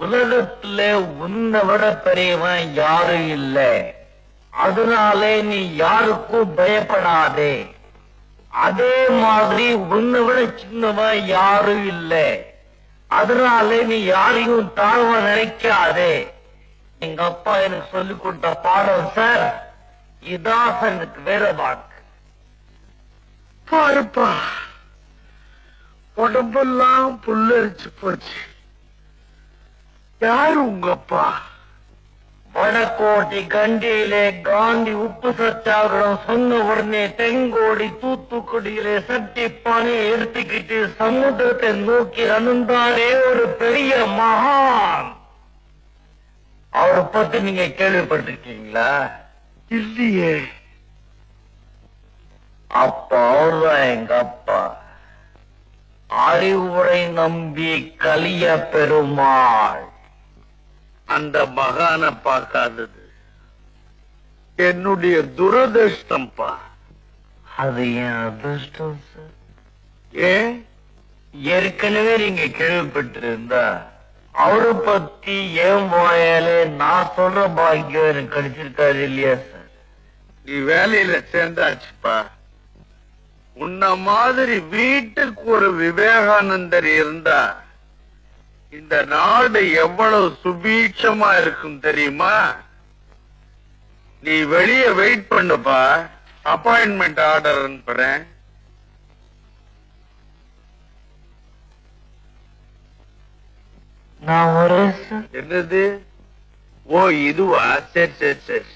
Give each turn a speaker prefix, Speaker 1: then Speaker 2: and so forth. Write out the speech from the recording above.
Speaker 1: உலகத்துல உன்னை விட பெரியவன் யாரும் இல்ல. அதனாலே நீ யாருக்கும் பயப்படாதே. அதே மாதிரி உன்னை விட சின்னவன் யாரும் இல்ல. அதனாலே நீ யாரையும் தாழ்வ நினைக்காதே. எங்க அப்பா எனக்கு சொல்லிக் கொடுத்த பாடம் சார் இதான் எனக்கு வேற வாக்கு
Speaker 2: பாருப்பா உடம்பெல்லாம் புல்லரிச்சு போச்சு. யாரு உங்க அப்பா
Speaker 1: வடக்கோட்டை கண்டியிலே காந்தி உப்பு சத்தியாகிரம் சொன்ன உடனே தெங்கோடி தூத்துக்குடியிலே சட்டி பானை எடுத்துக்கிட்டு சமுத்திரத்தை நோக்கி அணுந்தாரே ஒரு பெரிய மகான். அவரை பத்தி நீங்க கேள்விப்பட்டிருக்கீங்களா?
Speaker 2: இல்லையே.
Speaker 1: அப்பா அவர்தான் எங்க அப்பா. அறிவுரை நம்பி கலிய பெருமாள்.
Speaker 2: அந்த மகான பார்க்காதது. என்னுடைய துரதிருஷ்டம்பா
Speaker 1: அது என் அதிர்ஷ்டம் சார்
Speaker 2: ஏன்
Speaker 1: ஏற்கனவே நீங்க கேள்விப்பட்டிருந்தா அவரை பத்தி ஏன் வாயாலே நான் சொல்ற பாக்கியம் எனக்கு கிடைச்சிருக்காது இல்லையா சார்
Speaker 2: நீ வேலையில சேர்ந்தாச்சுப்பா. உன்ன மாதிரி வீட்டுக்கு ஒரு விவேகானந்தர் இருந்தா இந்த நாடு எவ்வளவு சுபீட்சமா இருக்கும் தெரியுமா? நீ வெளிய வெயிட் பண்ணுப்பா. அப்பாயின்மெண்ட் ஆர்டர் அனுப்புறேன்.
Speaker 1: நான் சார்
Speaker 2: என்னது? ஓ இதுவா? சரி சரி சரி.